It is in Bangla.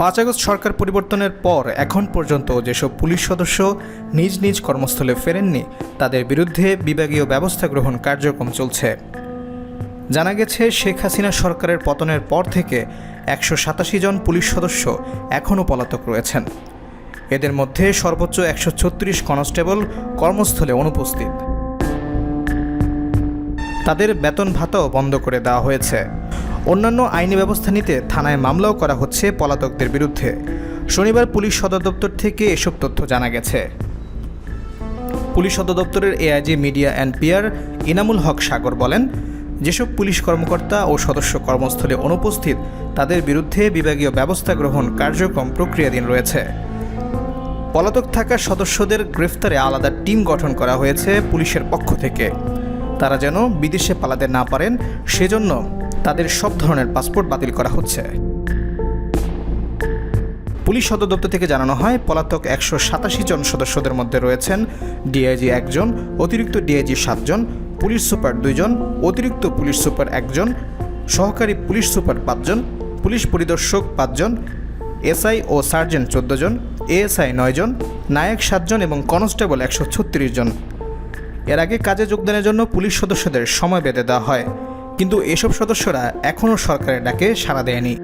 পাঁচ আগস্ট সরকার পরিবর্তনের পর এখন পর্যন্ত যেসব পুলিশ সদস্য নিজ নিজ কর্মস্থলে ফেরেননি, তাদের বিরুদ্ধে বিভাগীয় ব্যবস্থা গ্রহণ কার্যক্রম চলছে। জানা গেছে, শেখ হাসিনা সরকারের পতনের পর থেকে একশো সাতাশি জন পুলিশ সদস্য এখনও পলাতক রয়েছেন। এদের মধ্যে সর্বোচ্চ একশো ছত্রিশ কনস্টেবল কর্মস্থলে অনুপস্থিত। তাদের বেতন ভাতাও বন্ধ করে দেওয়া হয়েছে। অন্যান্য আইনি ব্যবস্থা নিতে থানায় মামলাও করা হচ্ছে পলাতকদের বিরুদ্ধে। শনিবার পুলিশ সদর দপ্তর থেকে এসব তথ্য জানা গেছে। পুলিশ সদর দপ্তরের AIG media and PR Inamul Haque Sagar বলেন, যেসব পুলিশ কর্মকর্তা ও সদস্য কর্মস্থলে অনুপস্থিত, তাদের বিরুদ্ধে বিভাগীয় ব্যবস্থা গ্রহণ কার্যক্রম প্রক্রিয়াধীন রয়েছে। পলাতক থাকা সদস্যদের গ্রেফতারে আলাদা টিম গঠন করা হয়েছে পুলিশের পক্ষ থেকে। তারা যেন বিদেশে পালাতে না পারেন, সেজন্য তাদের সব ধরনের পাসপোর্ট বাতিল করা হচ্ছে। পুলিশ সদর দপ্তর থেকে জানানো হয়, পলাতক একশো সাতাশি জন সদস্যদের মধ্যে রয়েছেন। ডিআইজি একজন, অতিরিক্ত ডিআইজি সাতজন, পুলিশ সুপার দুইজন, অতিরিক্ত পুলিশ সুপার একজন, সহকারী পুলিশ সুপার পাঁচজন, পুলিশ পরিদর্শক পাঁচজন, এসআই ও সার্জেন্ট চোদ্দ জন এএসআই নয় জন নায়ক সাতজন এবং কনস্টেবল একশো ছত্রিশ জন। এর আগে কাজে যোগদানের জন্য পুলিশ সদস্যদের সময় বেঁধে দেওয়া হয়। কিন্তু এসব সদস্যরা এখনও সরকারের ডাকে সাড়া দেয়নি।